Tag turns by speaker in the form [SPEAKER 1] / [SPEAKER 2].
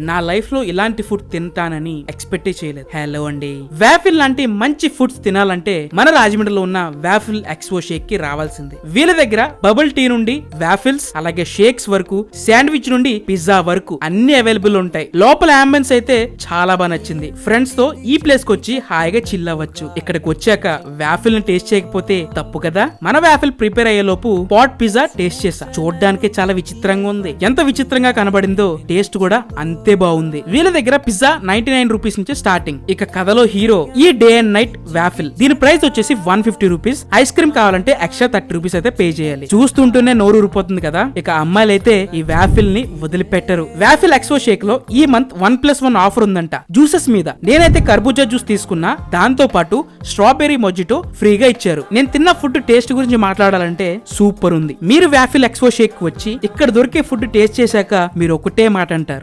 [SPEAKER 1] నా లైఫ్లో ఇలాంటి ఫుడ్ తింటానని ఎక్స్పెక్ట్ చేయలేదు. హలో అండి. వాఫిల్ లాంటి మంచి ఫుడ్స్ తినాలంటే మన రాజమండ్రిలో ఉన్న వాఫిల్ ఎక్స్పో షేక్కి రావాల్సింది. వీళ్ళ దగ్గర బబుల్ టీ నుండి వాఫిల్స్ అలాగే షేక్స్ వరకు శాండ్విచ్ నుండి పిజ్జా వరకు అన్ని అవైలబుల్ ఉంటాయి. లోపల అంబెన్స్ అయితే చాలా బాగా నచ్చింది. ఫ్రెండ్స్తో ఈ ప్లేస్కి వచ్చి హాయిగా చిల్ అవ్వచ్చు. ఇక్కడికి వచ్చాక వాఫిల్ని టేస్ట్ చేయకపోతే తప్పు కదా? మన వాఫిల్ ప్రిపేర్ అయ్యే లోపు పాట్ పిజ్జా టేస్ట్ చేసా చూడడానికి చాలా విచిత్రంగా ఉంది. ఎంత విచిత్రంగా కనబడిందో టేస్ట్ కూడా అంత అంతే బాగుంది. వీళ్ళ దగ్గర పిజ్జా నైన్టీ నైన్ రూపీస్ నుంచి స్టార్టింగ్. ఇక కథలో హీరో ఈ డే అండ్ నైట్ వాఫిల్ దీని ప్రైస్ వచ్చేసి one fifty rupees. Ice cream కావాలంటే ఎక్స్ట్రా థర్టీ రూపీస్ అయితే పే చేయాలి. చూస్తుంటూనే నోరు ఊరిపోతుంది కదా. ఇక అమ్మాయిలు అయితే ఈ వ్యాఫిల్ని వదిలిపెట్టరు. వ్యాఫిల్ ఎక్స్పో షేక్లో ఈ month one plus one offer ఉందంట. జ్యూసెస్ మీద. నేనైతే కర్బూజా జ్యూస్ తీసుకున్నా. దాంతో పాటు స్ట్రాబెర్రీ మొజిటో ఫ్రీగా ఇచ్చారు. నేను తిన్న ఫుడ్ టేస్ట్ గురించి మాట్లాడాలంటే సూపర్ ఉంది. మీరు వ్యాఫిల్ ఎక్స్పో షేక్ వచ్చి ఇక్కడ దొరికే ఫుడ్ టేస్ట్ చేశాక మీరు ఒకటే మాట అంటారు.